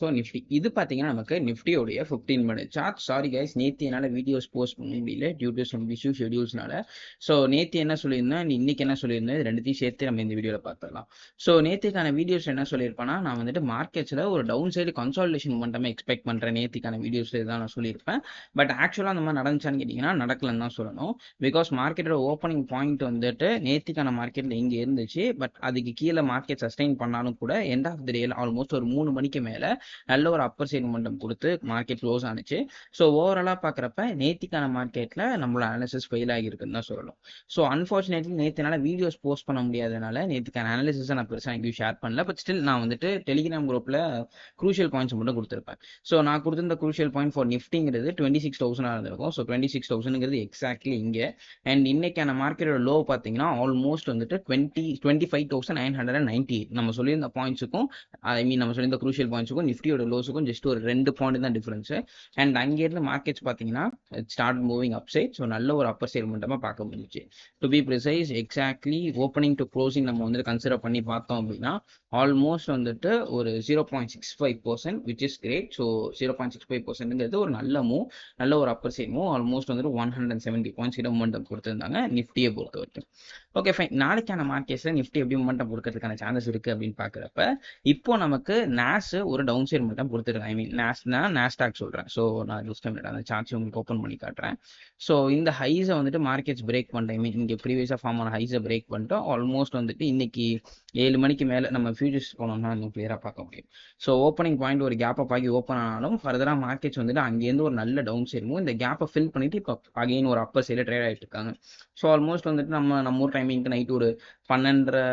So Nifty இது பார்த்தீங்கன்னா நமக்கு நிஃப்டியோடைய fifteen minute chart sorry guys நேற்று என்னால் வீடியோஸ் போஸ்ட் பண்ண முடியல டியூ டு சம் இஷ்யூ ஷெடியூல்ஸ்னால ஸோ நேற்று என்ன சொல்லியிருந்தேன்? இன்னைக்கு என்ன சொல்லியிருந்தேன்? இது ரெண்டுத்தையும் சேர்த்து நம்ம இந்த வீடியோவில் பார்த்துடலாம் ஸோ நேற்றுக்கான வீடியோஸ் என்ன சொல்லியிருப்பேன்னா நான் வந்துட்டு மார்க்கெட்ஸில் ஒரு டவுன் சைடு கன்சால்டேஷன் மட்டுமே எக்ஸ்பெக்ட் பண்ணுறேன் நேற்றுக்கான வீடியோஸ் தான் நான் சொல்லியிருப்பேன். பட் ஆக்சுவலாக அந்த மாதிரி நடந்துச்சான்னு கேட்டிங்கன்னா நடக்கலன்னு தான் சொல்லணும். பிகாஸ் மார்க்கெட்டோட ஓப்பனிங் பாயிண்ட் வந்துட்டு நேற்றுக்கான மார்க்கெட்டில் இங்கே இருந்துச்சு. பட் அதுக்கு கீழே மார்க்கெட் சஸ்டெயின் பண்ணாலும் கூட எண்ட் ஆஃப் த டேல ஆல்மோஸ்ட் ஒரு மூணு மணிக்கு மேலே நல்ல ஒரு அப்பர் சைடு மொமெண்டம் கொடுத்து மார்க்கெட் க்ளோஸ் ஆனிச்சு. ஸோ ஓவராலாக பார்க்குறப்ப நேத்திக்கான மார்க்கெட்டில் நம்மளோட அனாலிசிஸ் ஃபெயில் ஆகியிருக்குன்னு தான் சொல்லணும். ஸோ அன்ஃபார்ச்சுனேட்லி நேற்றுனால வீடியோஸ் போஸ்ட் பண்ண முடியாதனால நேற்றுக்கான அனாலிசிஸை நான் பெருசாக எங்கேயும் ஷேர் பண்ணல. பட் ஸ்டில் நான் வந்துட்டு டெலிகிராம் குரூப்பில் குரூஷியல் பாயிண்ட்ஸ் மட்டும் கொடுத்துருப்பேன். ஸோ நான் கொடுத்துருந்த குரூஷியல் பாயிண்ட் ஃபார் நிஃப்டிங்கிறது டுவெண்ட்டி சிக்ஸ் தௌசண்டாக இருந்திருக்கும். ஸோ டுவெண்ட்டி சிக்ஸ் தௌசண்ட்ங்கிறது எக்ஸாக்ட்லி இங்கே. அண்ட் இன்னைக்கான மார்க்கெட்டோட லோ பார்த்தீங்கன்னா ஆல்மோஸ்ட் வந்துட்டு twenty twenty five thousand nine hundred and ninety நம்ம சொல்லியிருந்த பாயிண்ட்ஸுக்கும் ஐ மீன் நம்ம சொல்லியிருந்த க்ரூஷியல் பாயிண்ட்ஸுக்கும் நிஃப்டியோட லோஸுக்கும் ஜஸ்ட் ஒரு ரெண்டு பாயிண்ட் தான் டிஃபரன்ஸ் அண்ட் அங்கேருந்து மார்க்கெட்ஸ் பார்த்தீங்கன்னா start moving up side so நல்ல ஒரு அப்பர் சைடு மட்டுமா பார்க்க முடிஞ்சிச்சு. To be precise exactly opening to closing நம்ம வந்துட்டு கன்சிடர் பண்ணி பார்த்தோம் அப்படின்னா ஆல்மோஸ்ட் வந்துட்டு ஒரு zero point six five percent which is great so zero point six five பர்சன்ட்ங்கிறது ஒரு நல்ல மூவ் நல்ல ஒரு அப்பர் சைட் மூவ் ஆல்மோஸ்ட் வந்துட்டு one hundred and seventy points கிட்ட மொமெண்டம் கொடுத்துருந்தாங்க நிஃப்டியை பொறுத்த வரைக்கும். ஓகே ஃபைன் நாளைக்கான மார்க்கெட்ஸில் நிஃப்டி எப்படி மொமெண்டம் கொடுக்கறதுக்கான சான்சஸ் இருக்குது அப்படின்னு பார்க்குறப்ப இப்போ நமக்கு நாஸ் ஒரு டவுன் சைட் மட்டும் கொடுத்துருக்கேன். ஐ மீன் நேஸ்னா நேஸ்டாக் சொல்கிறேன் ஸோ நான் ஜஸ்ட் அந்த சார்ஜ் உங்களுக்கு ஓப்பன் பண்ணி காட்டுறேன். ஸோ இந்த ஹைஸை வந்துட்டு மார்க்கெட்ஸ் பிரேக் பண்ணிட்டேன் ஐ மீன் இங்கே ப்ரீவியஸாக ஃபார்ம் ஆன ஹைஸை பிரேக் பண்ணிட்டு ஆல்மோஸ்ட் வந்துட்டு இன்னைக்கு ஏழு மணிக்கு மேலே நம்ம ஃபியூச்சர்ஸ் போனோம்னா இன்னும் கிளியராக பார்க்க முடியும். ஸோ ஓப்பனிங் பாயிண்ட் ஒரு கேப்பை ஆகி ஓப்பன் ஆனாலும் ஃபர்தராக மார்க்கெட்ஸ் வந்துட்டு அங்கேருந்து ஒரு நல்ல டவுன் சேருமோ இந்த கேப்பை ஃபில் பண்ணிட்டு இப்போ அகைன் ஒரு அப்பர் சைடில் ட்ரேட் ஆகிட்டு இருக்காங்க. ஸோ ஆல்மோஸ்ட் வந்துட்டு நம்ம நம்ம ஊர் டைமிங்க்கு நைட் ஒரு பன்னெண்டரை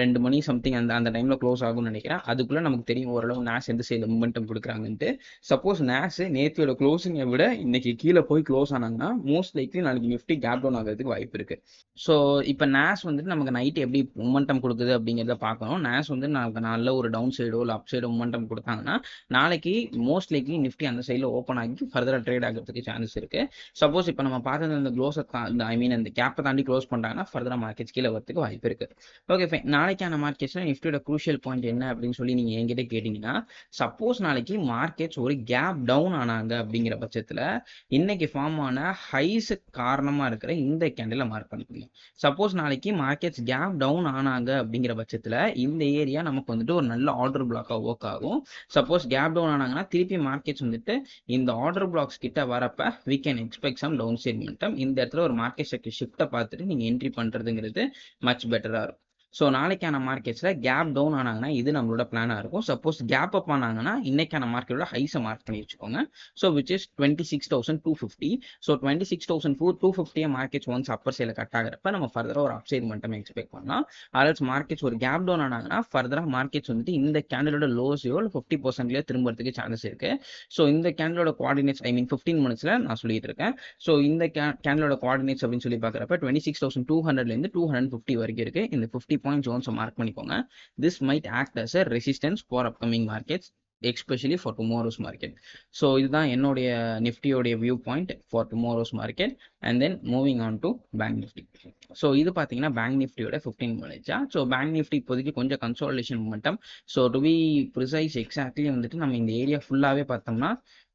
ரெண்டு மணி சம்திங் அந்த அந்த டைமில் க்ளோஸ் ஆகும்னு நினைக்கிறேன். அதுக்குள்ளே நமக்கு தெரியும் ஓரளவு நேஸ் எந்த சைடில் மொமெண்டம் கொடுக்குறாங்கன்ட்டு சப்போஸ் நேஸ் நேத்தியோட க்ளோசிங்கை விட இன்னைக்கு கீழே போய் க்ளோஸ் ஆனாங்கன்னா மோஸ்ட் லைக்லி நாளைக்கு நிஃப்டி கேப் டவுன் ஆகிறதுக்கு வாய்ப்பு இருக்கு. ஸோ இப்போ நேஸ் வந்துட்டு நமக்கு நைட் எப்படி மொமெண்டம் கொடுக்குது அப்படிங்கிறத பார்க்கணும். நேஸ் வந்து நமக்கு நல்ல ஒரு டவுன் சைடோ இல்லை அப் சைடோ மொமெண்டம் கொடுத்தாங்கன்னா நாளைக்கு மோஸ்ட் லைக்லி நிஃப்டி அந்த சைடில் ஓப்பன் ஆகி ஃபர்தராக ட்ரேட் ஆகிறதுக்கு சான்ஸ் இருக்கு. சப்போஸ் இப்போ நம்ம பார்த்தது அந்த க்ளோஸை ஐ மீன் அந்த கேப்பை தாண்டி க்ளோஸ் பண்ணுறாங்கன்னா ஃபர்தராக மார்க்கெட்ஸ் கீழே வரதுக்கு வாய்ப்பு இருக்கு. ஓகே ஃபைன் நாளைக்கான மார்க்கெட்ஸில் நிஃப்டியோட க்ரூஷியல் பாயிண்ட் என்ன அப்படின்னு சொல்லி நீங்கள் என்கிட்ட கேட்டிங்கன்னா சப்போஸ் நாளைக்கு மார்க்கெட்ஸ் ஒரு கேப் டவுன் ஆனாங்க அப்படிங்கிற பட்சத்தில் இன்னைக்கு ஃபார்ம் ஆன ஹைஸு காரணமாக இருக்கிற இந்த கேண்டில் மார்க் பண்ணிக்கோங்க சப்போஸ் நாளைக்கு மார்க்கெட்ஸ் கேப் டவுன் ஆனாங்க அப்படிங்கிற பட்சத்தில் இந்த ஏரியா நமக்கு வந்துட்டு ஒரு நல்ல ஆர்டர் பிளாக்காக ஒர்க் ஆகும். சப்போஸ் கேப் டவுன் ஆனாங்கன்னா திருப்பி மார்க்கெட்ஸ் வந்துட்டு இந்த ஆர்டர் பிளாக்ஸ் கிட்ட வரப்ப we can expect some down side momentum இந்த இடத்துல ஒரு மார்க்கெட் செக்டர் ஷிஃப்ட்டை பார்த்துட்டு நீங்கள் என்ட்ரி பண்ணுறதுங்கிறது மச் பெட்டராக இருக்கும். ஸோ நாளைக்கான மார்க்கெட்ஸில் கேப் டவுன் ஆனாங்கன்னா இது நம்மளோட பிளானாக இருக்கும். சப்போஸ் கேப் அப் ஆனாங்கன்னா இன்னைக்கான மார்க்கெட்டோட ஹைஸை மார்க் பண்ணி வச்சுக்கோங்க. So which is twenty six thousand two fifty so twenty six thousand four two ஃபிஃப்டியை markets once upper சைடில் கட் ஆகிறப்ப நம்ம ஃபர்தராக ஒரு அப்சைட் மட்டும் எக்ஸ்பெக்ட் பண்ணலாம். அதர்ஸ் மார்க்கெட்ஸ் ஒரு கேப் டவுன் ஆனாங்கன்னா ஃபர்தராக மார்க்கெட்ஸ் வந்துட்டு இந்த கேண்டலோட லோஸையோ இல்லை ஃபிஃப்டி பர்சன்ட்லேயோ திரும்புறதுக்கு சான்சஸ் இருக்கு. ஸோ இந்த கேண்டலோட கோஆர்டினேட்ஸ் ஐ மீன் ஃபிஃப்டீன் மினிட்ஸில் நான் சொல்லிட்டு இருக்கேன். ஸோ இந்த கேண்டலோட கோஆர்டினேட்ஸ் அப்படின்னு சொல்லி பார்க்குறப்ப டுவெண்ட்டி சிக்ஸ் தௌசண்ட் டூ ஹண்ட்ரட்லேருந்து டூ ஹண்ட்ரட் ஃபிஃப்டி வரைக்கும் இருக்கு. இந்த ஃபிஃப்டி பாயிண்ட் ஜோன்ஸை மார்க் பண்ணிக்கோங்க. This might act as a resistance for upcoming markets especially for tomorrow's market so இதுதான் என்னுடைய நிஃப்டியோடைய view point for tomorrow's market and then moving on to bank Nifty so இது பார்த்தீங்கன்னா bank நிஃப்டியோட fifteen மினிட்ஸா so bank Nifty இப்போதைக்கு கொஞ்சம் consolidation மட்டும் so to be precise exactly வந்துட்டு நம்ம இந்த ஏரியா ஃபுல்லாகவே பார்த்தோம்னா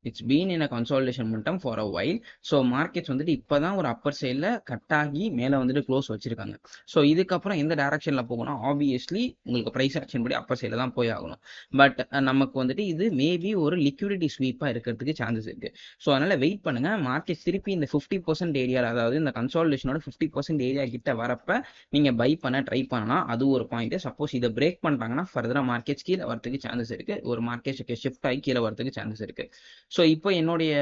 it's been in a consolidation மட்டும் for a while so markets வந்துட்டு இப்போ தான் ஒரு அப்பர் சைடில் கட் ஆகி மேலே வந்துட்டு க்ளோஸ் வச்சிருக்காங்க. ஸோ இதுக்கப்புறம் எந்த டேரக்ஷனில் போகணும்? ஆப்வியஸ்லி உங்களுக்கு ப்ரைஸ் ஆக்ஷன் படி அப்பர் சைடில் தான் போய் ஆகணும். பட் நமக்கு வந்துட்டு இது மேபி ஒரு லிக்விடிட்டி ஸ்வீப்பாக இருக்கிறதுக்கு சான்சஸ் இருக்குது ஸோ அதனால் வெயிட் பண்ணுங்கள் மார்க்கெட் திருப்பி இந்த ஃபிஃப்டி பர்சன்ட் ஏரியாவில் அதாவது இந்த கன்சாலிடேஷனோட ஃபிஃப்டி பர்சன்ட் ஏரியா கிட்ட வரப்ப நீங்கள் பை பண்ண ட்ரை பண்ணலாம். அது ஒரு பாயிண்ட் சப்போஸ் இதை பிரேக் பண்ணிட்டாங்கன்னா ஃபர்தராக மார்க்கெட்ஸ் கீழே வரதுக்கு சான்சஸ் இருக்குது ஒரு மார்க்கெட் ஷிஃப்ட் ஆகி கீழே வரதுக்கு சான்சஸ் இருக்குது ஸோ இப்போ என்னுடைய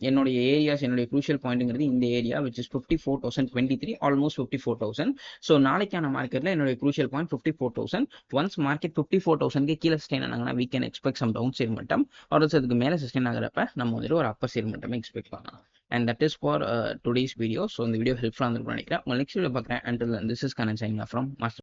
என்னுடைய ஏரியாஸ் என்னுடைய குரூஷியல் பாயிண்ட்டுங்கிறது இந்த area which is fifty four thousand twenty three almost fifty four thousand so நாளைக்கான மார்க்கெட்டில் என்னுடைய crucial point fifty four thousand once market fifty four தௌசண்ட்க்கு கீழே stain ஆனாங்கன்னா we can expect some down side மட்டும் ஒரு அதுக்கு மேலே சஸ்டெயின் ஆகிறப்ப நம்ம வந்துட்டு ஒரு அப்பர் சைட் மட்டும் எக்ஸ்பெக்ட் பண்ணலாம் and that is for today's video so இந்த வீடியோ ஹெல்ப்ஃபுல்லாக இருந்திருக்கும் நினைக்கிறேன். உங்கள் நெக்ஸ்ட் வீடியோ பார்க்குறேன். And this is connect sign from master